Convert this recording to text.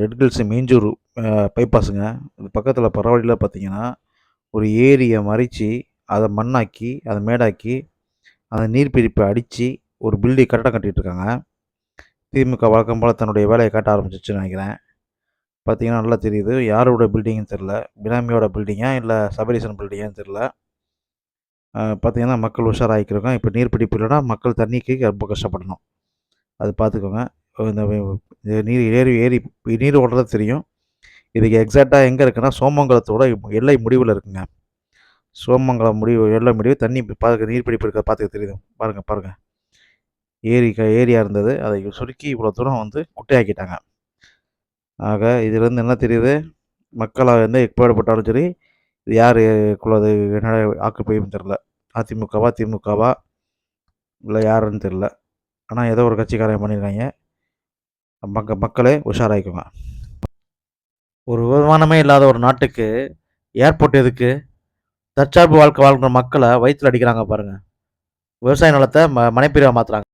Red hills Minjur பைபாஸுங்க இது பக்கத்தில் பரவாயில்ல பார்த்தீங்கன்னா ஒரு ஏரியை மறித்து அதை மண்ணாக்கி அதை மேடாக்கி அந்த நீர்பிடிப்பை அடித்து ஒரு பில்டிங் கட்டடம் கட்டிகிட்டு இருக்காங்க திமுக வழக்கம் போல் தன்னுடைய வேலையை காட்ட ஆரம்பிச்சிச்சுன்னு நினைக்கிறேன். பார்த்தீங்கன்னா நல்லா தெரியுது. யாரோட பில்டிங்னு தெரில பினாமியோட பில்டிங்கா இல்லை சபரீசன் பில்டிங்கான்னு தெரில பார்த்தீங்கன்னா மக்கள் உஷாராகிக்கிறோங்க இப்போ நீர் பிடிப்பு இல்லைன்னா மக்கள் தண்ணிக்கு ரொம்ப கஷ்டப்படணும். அது பார்த்துக்கோங்க இந்த நீர் ஏரி ஏரி நீர் ஓடுறது தெரியும். இதுக்கு எக்ஸாக்டாக எங்கே இருக்குன்னா சோமங்கலத்தோட எல்லை முடிவில் இருக்குங்க. சோமங்கலம் முடிவு எல்லை முடிவு தண்ணி பார்க்க நீர் பிடிப்பு இருக்க பார்த்துக்க தெரியுது. பாருங்கள் பாருங்கள் ஏரி க ஏரியா இருந்தது. அதை சுருக்கி இவ்வளோ தூரம் வந்து குட்டையாக்கிட்டாங்க. ஆக இதுலேருந்து என்ன தெரியுது? மக்களாக வந்து எப்பாடுபட்டாலும் சரி இது யார் குள்ளது என்ன ஆக்குப்பையும் தெரில. அதிமுகவா திமுகவா இல்லை யாருன்னு தெரில. ஆனால் ஏதோ ஒரு கட்சிக்காரன் பண்ணியிருக்காங்க. மக்க மக்களே உஷாராயிக்கோங்க. ஒரு வருமானமே இல்லாத ஒரு நாட்டுக்கு ஏர்போர்ட் எதுக்கு? தற்சார்பு வாழ்க்கை வாழ்கிற மக்களை வயிற்றில் அடிக்கிறாங்க பாருங்கள் விவசாய நிலத்தை ம மனைப்பிரிவாக மாற்றுறாங்க